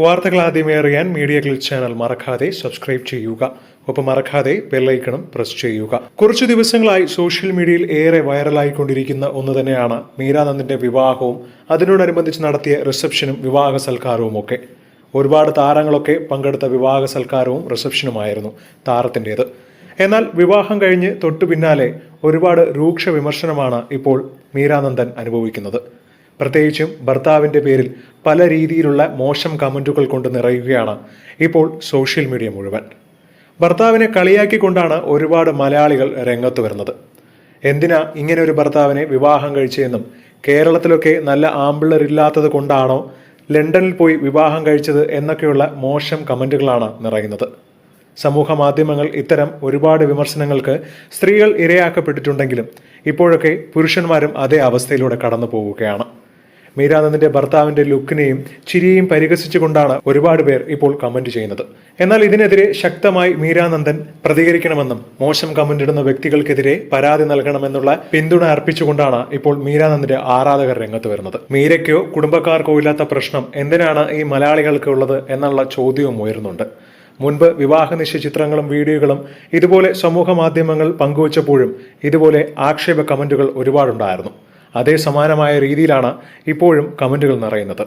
വാർത്തകൾ ആദ്യമേ അറിയാൻ മീഡിയ ക്ലിക് ചാനൽ മറക്കാതെ സബ്സ്ക്രൈബ് ചെയ്യുക. ഒപ്പം മറക്കാതെ ബെല്ലൈക്കണം പ്രസ് ചെയ്യുക. കുറച്ചു ദിവസങ്ങളായി സോഷ്യൽ മീഡിയയിൽ ഏറെ വൈറലായിക്കൊണ്ടിരിക്കുന്ന ഒന്ന് തന്നെയാണ് മീരാനന്ദിന്റെ വിവാഹവും അതിനോടനുബന്ധിച്ച് നടത്തിയ റിസപ്ഷനും വിവാഹ സൽക്കാരവും ഒക്കെ. ഒരുപാട് താരങ്ങളൊക്കെ പങ്കെടുത്ത വിവാഹ സൽക്കാരവും റിസപ്ഷനുമായിരുന്നു താരത്തിന്റേത് എന്നാൽ വിവാഹം കഴിഞ്ഞ് തൊട്ടു പിന്നാലെ ഒരുപാട് രൂക്ഷ വിമർശനമാണ് ഇപ്പോൾ മീരാനന്ദൻ അനുഭവിക്കുന്നത്. പ്രത്യേകിച്ചും ഭർത്താവിന്റെ പേരിൽ പല രീതിയിലുള്ള മോശം കമന്റുകൾ കൊണ്ട് നിറയുകയാണ് ഇപ്പോൾ സോഷ്യൽ മീഡിയ മുഴുവൻ. ഭർത്താവിനെ കളിയാക്കിക്കൊണ്ടാണ് ഒരുപാട് മലയാളികൾ രംഗത്ത് വരുന്നത്. എന്തിനാ ഇങ്ങനെ ഒരു ഭർത്താവിനെ വിവാഹം കഴിച്ചതെന്നും കേരളത്തിലൊക്കെ നല്ല ആമ്പിള്ളരില്ലാത്തത് കൊണ്ടാണോ ലണ്ടനിൽ പോയി വിവാഹം കഴിച്ചത് എന്നൊക്കെയുള്ള മോശം കമന്റുകളാണ് നിറയുന്നത്. സമൂഹ മാധ്യമങ്ങൾ ഇത്തരം ഒരുപാട് വിമർശനങ്ങൾക്ക് സ്ത്രീകൾ ഇരയാക്കപ്പെട്ടിട്ടുണ്ടെങ്കിലും ഇപ്പോഴൊക്കെ പുരുഷന്മാരും അതേ അവസ്ഥയിലൂടെ കടന്നു പോവുകയാണ് മീരാനന്ദിന്റെ ഭർത്താവിന്റെ ലുക്കിനെയും ചിരിയെയും പരിഹസിച്ചുകൊണ്ടാണ് ഒരുപാട് പേർ ഇപ്പോൾ കമന്റ് ചെയ്യുന്നത്. എന്നാൽ ഇതിനെതിരെ ശക്തമായി മീരാനന്ദൻ പ്രതികരിക്കണമെന്നും മോശം കമന്റ് ഇടുന്ന വ്യക്തികൾക്കെതിരെ പരാതി നൽകണമെന്നുള്ള പിന്തുണ അർപ്പിച്ചുകൊണ്ടാണ് ഇപ്പോൾ മീരാനന്ദിന്റെ ആരാധകർ രംഗത്ത് വരുന്നത്. മീരയ്ക്കോ കുടുംബക്കാർക്കോ ഇല്ലാത്ത പ്രശ്നം എന്തിനാണ് ഈ മലയാളികൾക്ക് ഉള്ളത് എന്നുള്ള ചോദ്യവും ഉയരുന്നുണ്ട്. മുൻപ് വിവാഹ നിശ്ചയ ചിത്രങ്ങളും വീഡിയോകളും ഇതുപോലെ സമൂഹ മാധ്യമങ്ങൾ പങ്കുവച്ചപ്പോഴും ഇതുപോലെ ആക്ഷേപ കമന്റുകൾ ഒരുപാടുണ്ടായിരുന്നു. അതേ സമാനമായ രീതിയിലാണ് ഇപ്പോഴും കമന്റുകൾ നിറയുന്നത്.